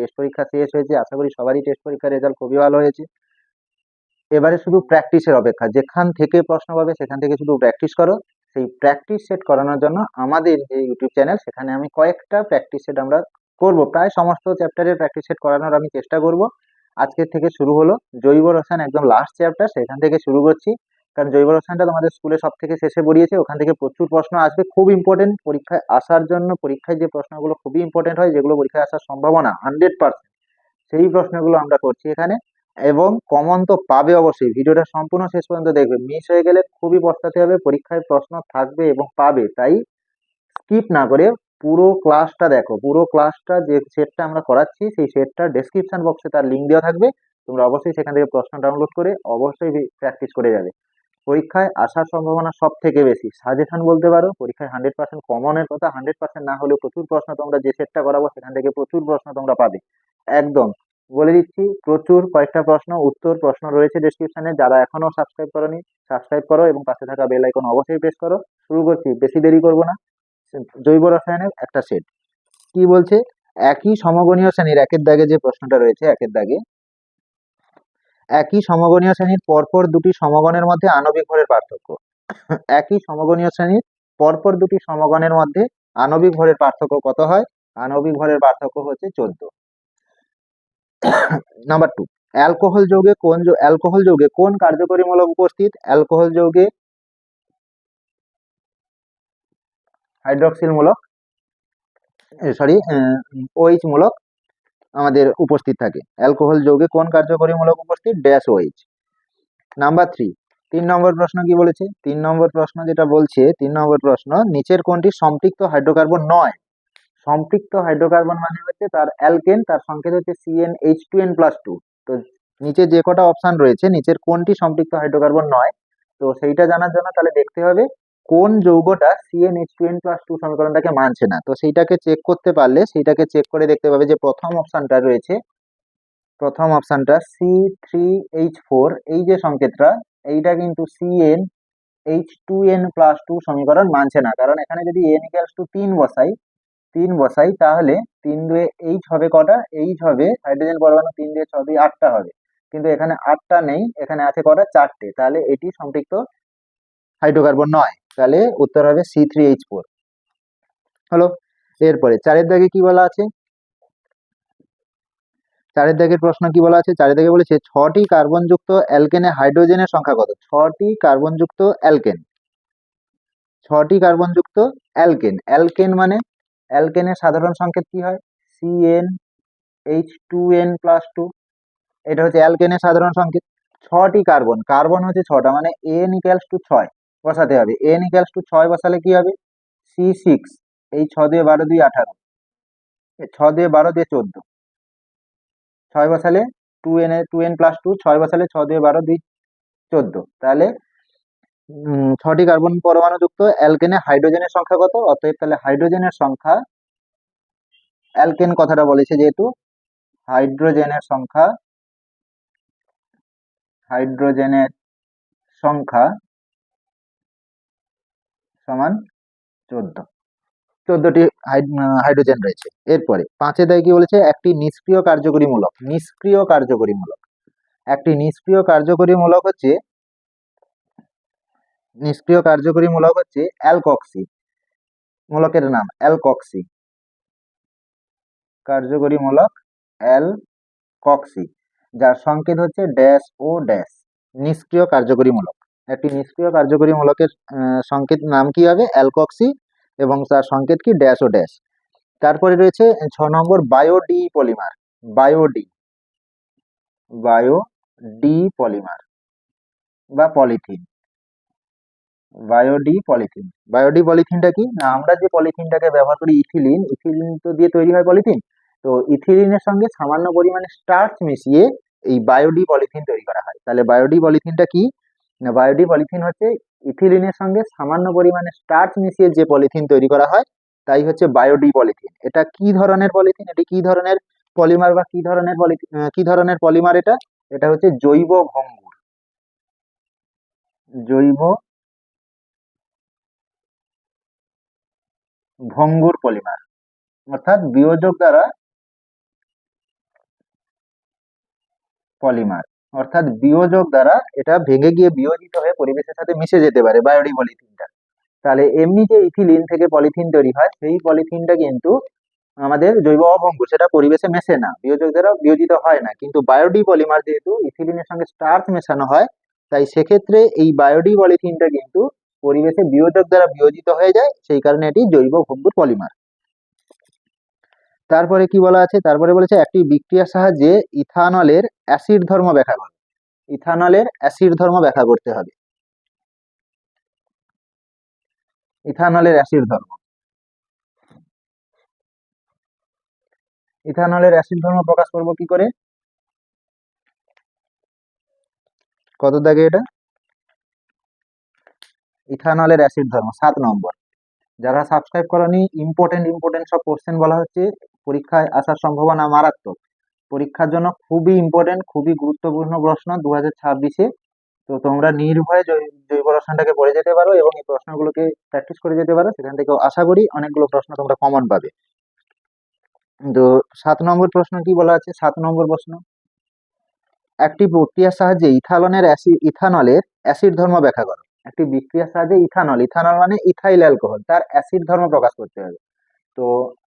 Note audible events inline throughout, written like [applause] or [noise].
Test পরীক্ষা শেষ হয়েছে। আশা করি সবারই টেস্ট পরীক্ষার রেজাল্ট খুবই ভালো হয়েছে। এবারে শুধু প্র্যাকটিসের অপেক্ষা। যেখান থেকে প্রশ্ন পাবে, সেখান থেকে শুধু প্র্যাকটিস করো। সেই প্র্যাকটিস সেট করানোর জন্য আমাদের যে ইউটিউব চ্যানেল সেখানে আমি কয়েকটা প্র্যাকটিস সেট আমরা করব। প্রায় সমস্ত চ্যাপ্টারের প্র্যাকটিস সেট করানোর আমি চেষ্টা করব। আজকের থেকে শুরু হলো। জৈব রসায়ন একদম লাস্ট চ্যাপ্টার সেখান থেকে শুরু করছি। কারণ জৈব রসায়নটা তোমাদের স্কুলে সব থেকে শেষে পড়িয়েছে, ওখান থেকে প্রচুর প্রশ্ন আসবে। খুব ইম্পর্টেন্ট পরীক্ষায় আসার জন্য, পরীক্ষায় যে প্রশ্নগুলো খুবই ইম্পর্টেন্ট হয়, যেগুলো পরীক্ষায় আসার সম্ভাবনা হান্ড্রেড পার্সেন্ট সেই প্রশ্নগুলো আমরা করছি এখানে। এবং কমন তো পাবে অবশ্যই, ভিডিওটা সম্পূর্ণ শেষ পর্যন্ত দেখবে। মিস হয়ে গেলে খুবই পস্তাতে হবে, পরীক্ষায় প্রশ্ন থাকবে এবং পাবে। তাই স্কিপ না করে পুরো ক্লাসটা দেখো, পুরো ক্লাসটা যে সেটটা আমরা করাচ্ছি, সেই সেটটার ডেসক্রিপশন বক্সে তার লিঙ্ক দেওয়া থাকবে। তোমরা অবশ্যই সেখান থেকে প্রশ্ন ডাউনলোড করে অবশ্যই প্র্যাকটিস করে যাবে। পরীক্ষায় আসার সম্ভাবনা সব থেকে বেশি। সাজেশন বলতে পারো, পরীক্ষায় হান্ড্রেড পার্সেন্ট কমনের কথা হান্ড্রেড পার্সেন্ট না হলেও প্রচুর প্রশ্ন তোমরা যে সেটটা করাবো সেখান থেকে প্রচুর প্রশ্ন তোমরা পাবে। একদম। বলে দিচ্ছি, প্রচুর কয়েকটা প্রশ্ন, উত্তর প্রশ্ন রয়েছে ডেসক্রিপশনে যারা এখনও সাবস্ক্রাইব করনি সাবস্ক্রাইব করো এবং পাশে থাকা বেল আইকন অবশ্যই প্রেস করো। শুরু করছি, বেশি দেরি করব না। জৈব রসায়নের একটা সেট কি বলছে? একই সমগণীয় শ্রেণির একের দাগে যে প্রশ্নটা রয়েছে, একের দাগে একই সমগণীয় শ্রেণির পরপর দুটি সমগণের মধ্যে আণবিক ভরের পার্থক্য। একই সমগণীয় শ্রেণির পরপর দুটি সমগণের মধ্যে আণবিক ভরের পার্থক্য কত হয়? আণবিক ভরের পার্থক্য হচ্ছে চোদ্দ। নাম্বার টু, অ্যালকোহল যৌগে কোন অ্যালকোহল যৌগে কোন কার্যকরী মূলক উপস্থিত? অ্যালকোহল যৌগে হাইড্রক্সিল মূলক সরি ওইচ মূলক আমাদের উপস্থিত থাকে। অ্যালকোহল যৌগে কোন কার্যকরী মূলক উপস্থিত ড্যাশ ওইচ নাম্বার থ্রি তিন নম্বর প্রশ্ন কি বলেছে? তিন নম্বর প্রশ্ন যেটা বলছে, তিন নম্বর প্রশ্ন, নিচের কোনটি সম্পৃক্ত হাইড্রোকার্বন নয়? সম্পৃক্ত হাইড্রোকার্বন মানে হচ্ছে তার অ্যালকেন তার সংকেত হচ্ছে C N H two N plus two তো নিচে যে কটা অপশান রয়েছে, নিচের কোনটি সম্পৃক্ত হাইড্রোকার্বন নয়? তো সেইটা জানার জন্য তাহলে দেখতে হবে। কোন যৌগটা C N H two N plus two সমীকরণটাকে মানছে না? তো সেইটাকে চেক করতে পারলে, সেইটাকে চেক করে দেখতে পাবে যে প্রথম অপশানটা রয়েছে, প্রথম অপশানটা সি থ্রি এইচ ফোর এই যে সংকেতটা, এইটা কিন্তু C N H two N plus two সমীকরণ মানছে না। কারণ এখানে যদি এন ইকালস টু তিন বসাই তিন বসাই, তাহলে তিন দুয়ে এইচ হবে কটা? এইচ হবে হাইড্রোজেন পরমাণু তিন দিয়ে ছ দুই আটটা হবে। কিন্তু এখানে আটটা নেই, এখানে আছে কটা? চারটে। তাহলে এটি সম্পৃক্ত হাইড্রোকার্বন নয়। তাহলে উত্তর হবে সি থ্রি এইচ ফোর হলো? এরপরে, চারের দাগে কি বলা আছে? চারের দাগের প্রশ্ন কি বলা আছে? চারের দাগে বলেছে, ছটি কার্বনযুক্ত অ্যালকেনে হাইড্রোজেনের সংখ্যা কত? ছটি কার্বনযুক্ত অ্যালকেন। ছটি কার্বনযুক্ত অ্যালকেন। অ্যালকেন মানে? অ্যালকেনের সাধারণ সংকেত কি হয়? C N H two N plus two এটা হচ্ছে অ্যালকেনের সাধারণ সংকেত। ছটি কার্বন। কার্বন হচ্ছে ছটা মানে এন ইকুয়ালস টু ছয়। বসাতে হবে। এন ইকুয়ালস টু ছয় বসালে কি হবে? সি সিক্স এই ছ দিয়ে বারো দুই আঠারো। ছ দিয়ে বারো দিয়ে চোদ্দ। ছয় বসালে two N two N plus two ছয় বসালে ছ দিয়ে বারো দুই চোদ্দ। তাহলে ছটি কার্বন পরমাণু যুক্ত অ্যালকেনে হাইড্রোজেনের সংখ্যা কত? অতএব তাহলে হাইড্রোজেনের সংখ্যা অ্যালকেন কথাটা বলেছে যেহেতু হাইড্রোজেনের সংখ্যা হাইড্রোজেনের সংখ্যা সমান চোদ্দ। চোদ্দটি হাইড্রোজেন রয়েছে। এরপরে, পাঁচে দেয় কি বলেছে? একটি নিষ্ক্রিয় কার্যকরী মূলক। নিষ্ক্রিয় কার্যকরী মূলক। একটি নিষ্ক্রিয় কার্যকরী মূলক হচ্ছে, নিষ্ক্রিয় কার্যকরী মূলক হচ্ছে অ্যালকক্সি মূলকের নাম অ্যালকক্সি কার্যকরী মূলক অ্যালকক্সি যার সংকেত হচ্ছে ড্যাশ ও ড্যাশ। নিষ্ক্রিয় কার্যকরী মূলক। একটি নিষ্ক্রিয় কার্যকরী মূলকের সংকেত নাম কি হবে? অ্যালকক্সি এবং তার সংকেত কি? Dash O dash. তারপরে রয়েছে ছ নম্বর বায়োডি পলিমার বায়োডি। বায়ো ডি পলিমার বা পলিথিন। বায়োডি পলিথিন বায়োডি পলিথিনটা কি? না, আমরা যে পলিথিনটাকে ব্যবহার করি ইথিলিন ইথিলিন তো দিয়ে তৈরি হয় পলিথিন। তো ইথিলিনের সঙ্গে সামান্য পরিমাণে স্টার্চ মিশিয়ে এই বায়োডি পলিথিন তৈরি করা হয়। তাহলে বায়োডি পলিথিনটা কি? না বায়োডি পলিথিন হচ্ছে ইথিলিনের সঙ্গে সামান্য পরিমাণে স্টার্চ মিশিয়ে যে পলিথিন তৈরি করা হয়, তাই হচ্ছে বায়োডি পলিথিন এটা কি ধরনের পলিথিন? এটি কি ধরনের পলিমার বা কি ধরনের কি ধরনের পলিমার এটা? এটা হচ্ছে জৈব ভঙ্গুর জৈব ভঙ্গুর পলিমার। অর্থাৎ বিয়োজক দ্বারা পলিমার। অর্থাৎ বিয়োজক দ্বারা এটা ভেঙে গিয়ে বিয়োজিত হয়ে পরিবেশের সাথে মিশে যেতে পারে বায়োডি পলিথিনটা তাহলে এমনি যে ইথিলিন থেকে পলিথিন তৈরি হয়, সেই পলিথিনটা কিন্তু আমাদের জৈব অভঙ্গ, সেটা পরিবেশে মেশে না, বিয়োজক দ্বারা বিয়োজিত হয় না। কিন্তু বায়োডি পলিমার যেহেতু ইথিলিনের সঙ্গে স্টার্চ মেশানো হয়, তাই সেক্ষেত্রে এই বায়োডি পলিথিনটা কিন্তু পরিবেশে বিয়োজক দ্বারা বিয়োজিত হয়ে যায়, সেই কারণে এটি জৈব ভঙ্গুর পলিমার। তারপরে কি বলা আছে? তারপরে বলেছে একটি বিক্রিয়ার সাহায্যে ইথানলের অ্যাসিড ধর্ম ব্যাখ্যা করো ইথানলের অ্যাসিড ধর্ম ব্যাখ্যা করতে হবে। ইথানলের অ্যাসিড ধর্ম। ইথানলের অ্যাসিড ধর্ম প্রকাশ করব কি করে? কত দাগে এটা? ইথানলের অ্যাসিড ধর্ম, সাত নম্বর। যারা সাবস্ক্রাইব করনি ইম্পর্টেন্ট ইম্পর্টেন্ট সব কোশ্চেন বলা হচ্ছে। পরীক্ষায় আসার সম্ভাবনা মারাত্মক। পরীক্ষার জন্য খুবই ইম্পর্টেন্ট খুবই গুরুত্বপূর্ণ প্রশ্ন দু হাজার ছাব্বিশে। তো তোমরা নির্ভয়ে জৈব রসায়নটাকে পড়ে যেতে পারো এবং এই প্রশ্নগুলোকে প্র্যাকটিস করে যেতে পারো। সেখান থেকে আশা করি অনেকগুলো প্রশ্ন তোমরা কমন পাবে। তো সাত নম্বর প্রশ্ন কি বলা আছে? সাত নম্বর প্রশ্ন। একটি প্রক্রিয়ার সাহায্যে অ্যাসিড ইথানলের অ্যাসিড ধর্ম ব্যাখ্যা করো। একটি বিক্রিয়ার সাহায্যে ইথানল ইথানল মানে ইথাইল অ্যালকোহল। তার অ্যাসিড ধর্ম প্রকাশ করতে হবে। তো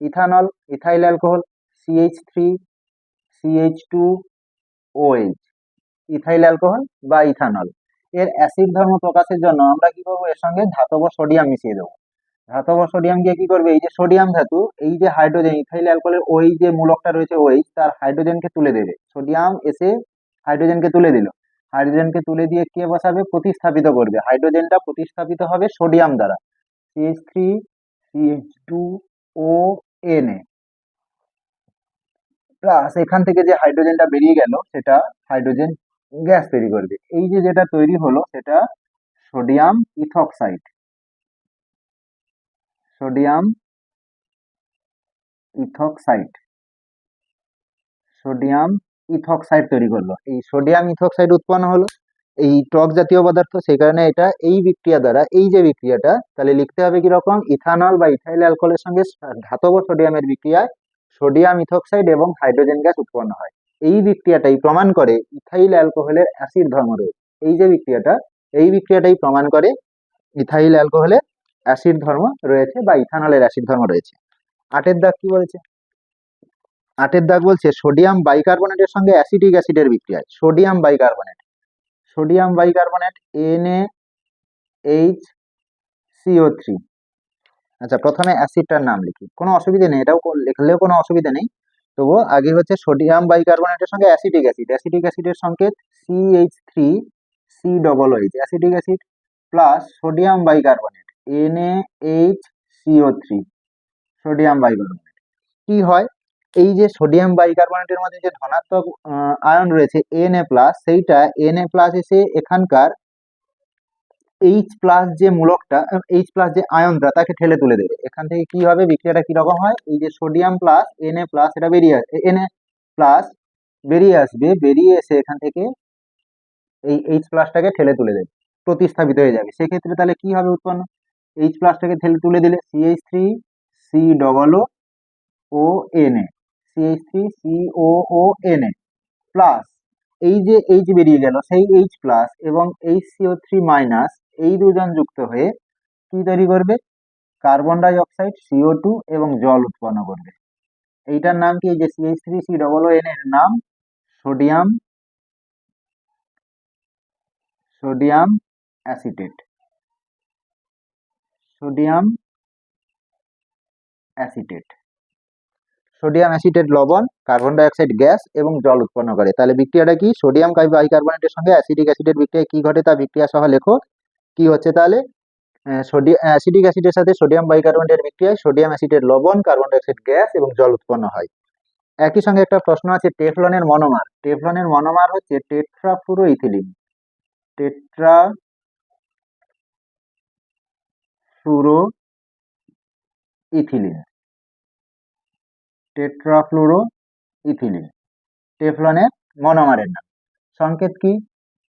ethanol, ethyl alcohol CH three CH two OH ethyl alcohol বা ইথানল। এর অ্যাসিড ধর্ম প্রকাশের জন্য আমরা কি করব? এর সঙ্গে ধাতব সোডিয়াম মিশিয়ে দেবো। ধাতব সোডিয়াম দিয়ে কি করবে? এই যে সোডিয়াম ধাতু, এই যে হাইড্রোজেন, ইথাইল অ্যালকোহলের ওই যে মূলকটা রয়েছে ওই তার হাইড্রোজেনকে তুলে দেবে। সোডিয়াম এসে হাইড্রোজেনকে তুলে দিল। হাইড্রোজেনকে তুলে দিয়ে কে বসাবে? প্রতিস্থাপিত করবে। হাইড্রোজেনটা প্রতিস্থাপিত হবে সোডিয়াম দ্বারা। CH three CH two O N A plus এখান থেকে যে হাইড্রোজেনটা বেরিয়ে গেল, সেটা হাইড্রোজেন গ্যাস তৈরি করবে। এই যে যেটা তৈরি হলো, সেটা sodium ethoxide sodium ethoxide sodium ethoxide তৈরি করল। এই সোডিয়াম ইথক্সাইড উৎপন্ন হলো। এই টক জাতীয় পদার্থ, সেই কারণে এটা এই বিক্রিয়া দ্বারা, এই যে বিক্রিয়াটা, তাহলে লিখতে হবে কীরকম? ইথানল বা ইথাইল অ্যালকোহলের সঙ্গে ধাতব সোডিয়ামের বিক্রিয়ায় সোডিয়াম, ইথক্সাইড এবং হাইড্রোজেন গ্যাস উৎপন্ন হয়। এই বিক্রিয়াটাই প্রমাণ করে ইথাইল অ্যালকোহলের অ্যাসিড ধর্ম রয়েছে। এই যে বিক্রিয়াটা, এই বিক্রিয়াটাই প্রমাণ করে ইথাইল অ্যালকোহলের অ্যাসিড ধর্ম রয়েছে বা ইথানলের অ্যাসিড ধর্ম রয়েছে। আটের দাগ কি বলেছে? আটের দাগ বলছে সোডিয়াম বাইকার্বনেটের সঙ্গে অ্যাসিটিক অ্যাসিডের বিক্রিয়ায়, sodium bicarbonate. Sodium bicarbonate N H CO three আচ্ছা প্রথমে অ্যাসিডটার নাম লিখি। কোনো অসুবিধা নেই, এটাও লিখলেও কোনো অসুবিধা নেই। তবুও আগে হচ্ছে সোডিয়াম বাইকার্বনেটের সঙ্গে অ্যাসিটিক অ্যাসিড। অ্যাসিটিক অ্যাসিডের সংকেত CH three C double H acetic acid plus sodium bicarbonate N H CO three sodium bicarbonate. কি হয়? এই যে সোডিয়াম বাইকার্বনেটের মধ্যে যে ধনাত্মক আয়ন রয়েছে এন এ প্লাস সেইটা এন এ প্লাস এসে এখানকার এইচ প্লাস যে মূলকটা এইচ প্লাস যে আয়নটা, তাকে ঠেলে তুলে দেবে। এখান থেকে কি হবে? বিক্রিয়াটা কি রকম হয়? এই যে sodium plus N A plus এটা বেরিয়ে আসবে এন এ প্লাস বেরিয়ে আসবে, বেরিয়ে এসে এখান থেকে এই এইচ প্লাসটাকে ঠেলে তুলে দেবে, প্রতিস্থাপিত হয়ে যাবে। সেক্ষেত্রে তাহলে কি হবে উৎপন্ন? এইচ প্লাসটাকে ঠেলে তুলে দিলে CH three C double O N A CH three O N plus এই যে এইচ বেরিয়ে গেল, সেই এইচ প্লাস এবং এইচ সিও থ্রি মাইনাস এই দুজন যুক্ত হয়ে কি তৈরি করবে? Carbon dioxide CO two এবং জল উৎপন্ন করবে। এইটার নাম কি? যে CH three C double N এর নাম sodium sodium acetate. Sodium acetate. Sodium acetate লবণ কার্বন ডাইঅক্সাইড গ্যাস এবং জল উৎপন্ন করে। তাহলে বিক্রিয়াটা কি? সোডিয়াম বাইকার্বনেটের সঙ্গে অ্যাসিডিক অ্যাসিডের বিক্রিয়া কি ঘটে তা বিক্রিয়া সহ লেখো। কি হচ্ছে তাহলে? সোডিয়াম অ্যাসিডিক অ্যাসিডের সাথে সোডিয়াম বাইকার্বনেটের বিক্রিয়ায় সোডিয়াম অ্যাসিডের লবণ কার্বন ডাই অক্সাইড গ্যাস এবং জল উৎপন্ন হয়। একই সঙ্গে একটা প্রশ্ন আছে, টেফলনের মনোমার। টেফলনের মনোমার হচ্ছে tetrafluoro ethylene tetra fluoro ethylene tetrafluoro ethylene টেফলনের মনোমারের নাম। সংকেত কি?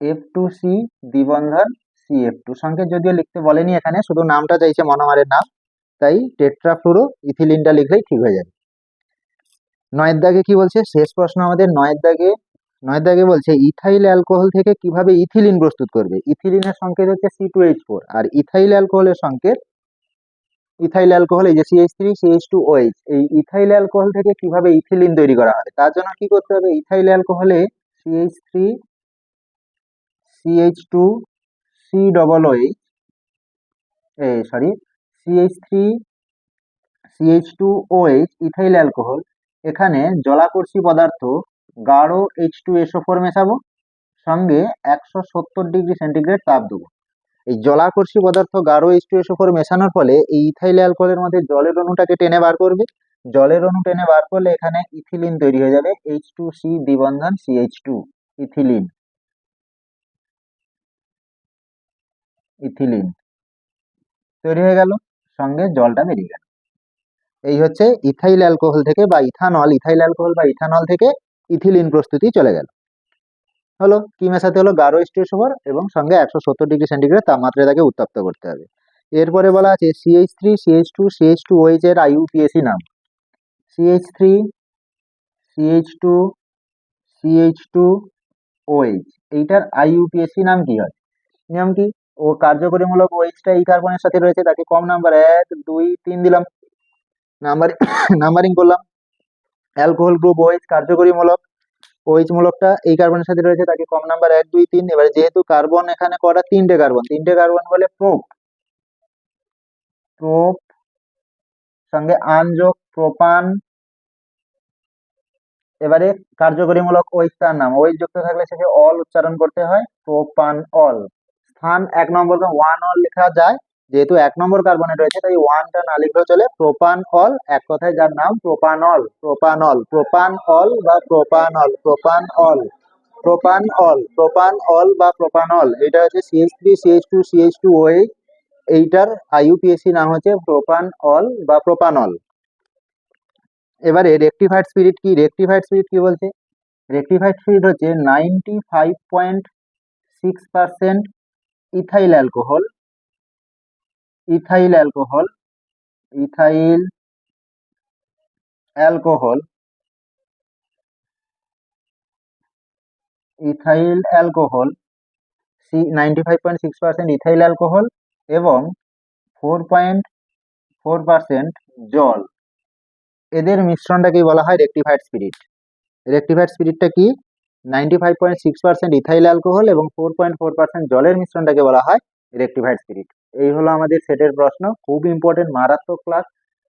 এফ টু সি দ্বিবন্ধন সি এফ টু সংকেত যদিও লিখতে বলেনি এখানে, শুধু নামটা চাইছে মনোমারের নাম, তাই টেট্রাফ্লুরো ইথিলিনটা লিখলেই ঠিক হয়ে যাবে। নয়ের দাগে কি বলছে? শেষ প্রশ্ন আমাদের নয়ের দাগে নয় দাগে বলছে, ইথাইল অ্যালকোহল থেকে কীভাবে ইথিলিন প্রস্তুত করবে? ইথিলিনের সংকেত হচ্ছে সি টু এইচ ফোর আর ইথাইল অ্যালকোহলের সংকেত ইথাইল অ্যালকোহল, এই যে CH three CH two OH এই ইথাইল অ্যালকোহল থেকে কীভাবে ইথিলিন তৈরি করা হয়? তার জন্য কি করতে হবে? Ethyl অ্যালকোহলে CH three CH two C double OH uh sorry CH three CH two OH ethyl alcohol, এখানে জলাকর্ষী পদার্থ গাঢ় এইচ টু এসও ফোর মেশাবো, সঙ্গে একশো সত্তর ডিগ্রি সেন্টিগ্রেড তাপ দেবো। এই জলাকর্ষী পদার্থ গাঢ় এসও ফোর মেশানোর ফলে এই ইথাইল অ্যালকোহলের মধ্যে জলের অণুটাকে টেনে বার করবে। জলের অণু টেনে বার করলে এখানে ইথিলিন তৈরি হয়ে যাবে এইচ টু সি দ্বিবন্ধন সিএইচ টু ইথিলিন। ইথিলিন। তৈরি হয়ে গেল, সঙ্গে জলটা বেরিয়ে গেল। এই হচ্ছে ইথাইল অ্যালকোহল থেকে বা ইথানল, ইথাইল অ্যালকোহল বা ইথানল থেকে ইথিলিন প্রস্তুতি চলে গেল। হলো, কি মেশাতে হলো? গারো গাঢ় স্টেশোভর এবং সঙ্গে একশো সত্তর ডিগ্রি সেন্টিগ্রেড তাপমাত্রায় তাকে উত্তপ্ত করতে হবে। এরপরে বলা আছে CH three CH two CH two OH এর আইইউপিএসি নাম। CH three CH two CH two OH এইটার আইইউপিএসি নাম কি হয়? নিয়ম কি? ও কার্যকরীমূলক ওইচটা এই কার্বনের সাথে রয়েছে, তাকে কম নাম্বার এক, দুই, তিন দিলাম। নাম্বার নাম্বারিং [coughs] করলাম। অ্যালকোহল গ্রুপ ওইচ কার্যকরীমূলক ওইচ মূলকটা এই কার্বনের সাথে রয়েছে, তাকে কম নাম্বার এক, দুই, তিন। এবারে যেহেতু কার্বন এখানে কটা? তিনটে কার্বন তিনটে কার্বন বলে প্রোপ প্রোপ সঙ্গে আনযোগ প্রোপান এবারে কার্যকরীমূলক ওইচ তার নাম। ওইচ যুক্ত থাকলে শেষে অল উচ্চারণ করতে হয় প্রোপান অল স্থান এক নম্বর ওয়ান অল লেখা যায়। যেহেতু এক নম্বর কার্বনে রয়েছে, তাই ওয়ানটা না লিখলেও চলে। প্রোপান অল এক কথায় যার নাম প্রোপানল প্রোপানল প্রোপান অল বা propanol propane ol propane ol propane ol বা প্রোপানল এটা হচ্ছে CH three CH two CH two OH এইটার আইইউপিএসসি নাম হচ্ছে প্রোপান অল বা প্রোপানল এবারে রেকটিফাইড স্পিরিট কি? রেকটিফাইড স্পিরিট কি বলছে? রেকটিফাইড স্পিরিট হচ্ছে ninety five point six percent ethyl alcohol ethyl alcohol ethyl alcohol ethyl alcohol, C ninety five point six percent ethyl alcohol এবং ফোর পয়েন্ট, ফোর পার্সেন্ট জল। এদের মিশ্রণটাকেই বলা হয়? Rectified spirit. Rectified স্পিরিটটা কি? Ninety five point six percent ethyl alcohol এবং four point, four percent জলের মিশ্রণটাকে বলা হয় রেকটিফাইড স্পিরিট। এই হলো আমাদের সেটের প্রশ্ন। খুব ইম্পর্টেন্ট মারাত্মক ক্লাস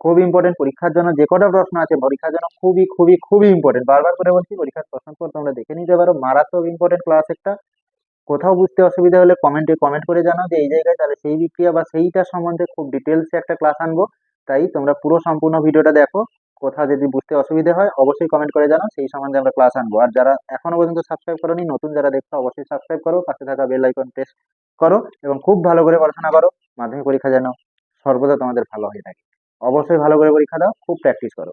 খুব ইম্পর্টেন্ট পরীক্ষার জন্য যে কটা প্রশ্ন আছে, পরীক্ষার জন্য খুবই খুবই খুবই ইম্পর্টেন্ট বারবার করে বলছি, পরীক্ষার প্রশ্ন পর তোমরা দেখে নিতে পারো। মারাত্মক ইম্পর্টেন্ট ক্লাস একটা। কোথাও বুঝতে অসুবিধা হলে কমেন্টে কমেন্ট করে জানাও যে এই জায়গায় তাহলে সেই বিক্রিয়া বা সেইটা সম্বন্ধে খুব ডিটেলসে একটা ক্লাস আনব। তাই তোমরা পুরো সম্পূর্ণ ভিডিওটা দেখো। কোথাও যদি বুঝতে অসুবিধা হয়, অবশ্যই কমেন্ট করে জানাও। সেই সম্বন্ধে আমরা ক্লাস আনব। আর যারা এখনও পর্যন্ত সাবস্ক্রাইব করোনি, নতুন যারা দেখছ, অবশ্যই সাবস্ক্রাইব করো। পাশে থাকা বেল আইকন প্রেস করো এবং খুব ভালো করে পড়াশোনা করো, মাধ্যমিক পরীক্ষা যেন সর্বদা তোমাদের ভালো হয়ে থাকে। অবশ্যই ভালো করে পরীক্ষা দাও, খুব প্র্যাকটিস করো।